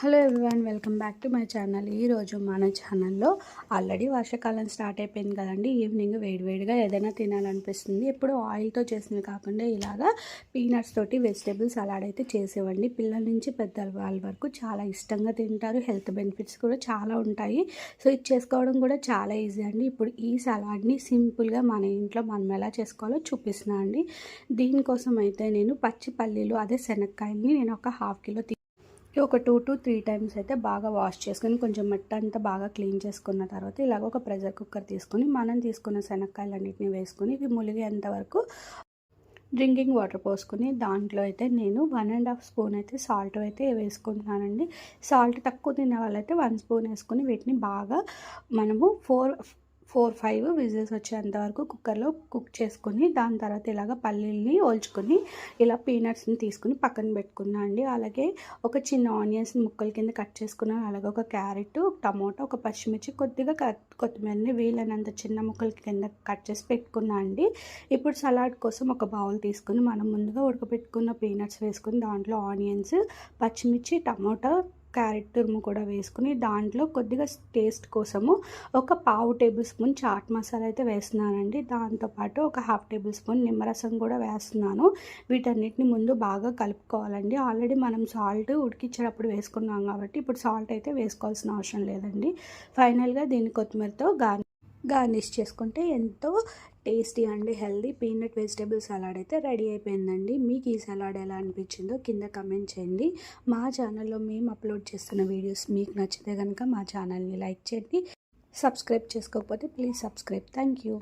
Hello everyone welcome back to my channel. ఈరోజు మన ఛానల్లో ఆల్రెడీ వర్షాకాలం స్టార్ట్ అయిపోయింది కదండి. ఈవినింగ్ వేడివేడిగా ఏదైనా తినాలనిపిస్తుంది. ఎప్పుడు ఆయిల్తో చేసినవి కాకుండా ఇలాగా పీనట్స్ తోటి వెజిటేబుల్ సలాడ్ అయితే చేసేవండి పిల్లల నుంచి పెద్ద వాళ్ళ వరకు చాలా ఇష్టంగా తింటారు. హెల్త్ బెనిఫిట్స్ కూడా చాలా ఉంటాయి. సో ఇది చేసుకోవడం కూడా చాలా ఈజీ అండి. ఇప్పుడు ఈ సలాడ్ని సింపుల్గా మన ఇంట్లో మనం ఎలా చేసుకోవాలో చూపిస్తున్నాను అండి. దీనికోసం అయితే నేను పచ్చి పల్లీలు అదే శనక్కాయల్ని నేను ఒక హాఫ్ కిలో ఒక టూ టు త్రీ టైమ్స్ అయితే బాగా వాష్ చేసుకొని కొంచెం మట్టి అంతా బాగా క్లీన్ చేసుకున్న తర్వాత ఇలాగ ఒక ప్రెషర్ కుక్కర్ తీసుకొని మనం తీసుకున్న శనక్కాయలన్నింటినీ వేసుకొని ఇవి ములిగేంత వరకు డ్రింకింగ్ వాటర్ పోసుకొని దాంట్లో అయితే నేను వన్ అండ్ హాఫ్ స్పూన్ అయితే సాల్ట్ అయితే వేసుకుంటున్నానండి. సాల్ట్ తక్కువ తినే వాళ్ళైతే వన్ స్పూన్ వేసుకుని వీటిని బాగా మనము ఫోర్ ఫోర్ ఫైవ్ విజిల్స్ వచ్చేంత వరకు కుక్కర్లో కుక్ చేసుకొని దాని తర్వాత ఇలాగ పల్లీల్ని ఓల్చుకొని ఇలా పీనట్స్ని తీసుకుని పక్కన పెట్టుకున్నా అండి. అలాగే ఒక చిన్న ఆనియన్స్ ముక్కల కింద కట్ చేసుకున్నాను అలాగే ఒక క్యారెట్ టమోటా ఒక పచ్చిమిర్చి కొద్దిగా కొత్తిమీరని వీలైనంత చిన్న ముక్కల కింద కట్ చేసి పెట్టుకున్నా అండి. ఇప్పుడు సలాడ్ కోసం ఒక బౌల్ తీసుకుని మనం ముందుగా ఉడకబెట్టుకున్న పీనట్స్ వేసుకుని దాంట్లో ఆనియన్స్ పచ్చిమిర్చి టమోటా క్యారెట్ తురుము కూడా వేసుకుని దాంట్లో కొద్దిగా టేస్ట్ కోసము ఒక పావు టేబుల్ స్పూన్ చాట్ మసాలా అయితే వేస్తున్నానండి. దాంతోపాటు ఒక హాఫ్ టేబుల్ స్పూన్ నిమ్మరసం కూడా వేస్తున్నాను. వీటన్నిటిని ముందు బాగా కలుపుకోవాలండి. ఆల్రెడీ మనం సాల్ట్ ఉడికించేటప్పుడు వేసుకున్నాం కాబట్టి ఇప్పుడు సాల్ట్ అయితే వేసుకోవాల్సిన అవసరం లేదండి. ఫైనల్గా దీన్ని కొత్తిమీరతో గార్ని గార్నిష్ చేసుకుంటే ఎంతో tasty and healthy peanut vegetable salad అయితే రెడీ అయిపోయిందండి. మీకు ఈ సలాడ్ ఎలా అనిపించిందో కింద కమెంట్ చేయండి. మా ఛానల్లో మేము అప్లోడ్ చేస్తున్న వీడియోస్ మీకు నచ్చితే కనుక మా ఛానల్ని లైక్ చేయండి. సబ్స్క్రైబ్ చేసుకోకపోతే ప్లీజ్ సబ్స్క్రైబ్. Thank you.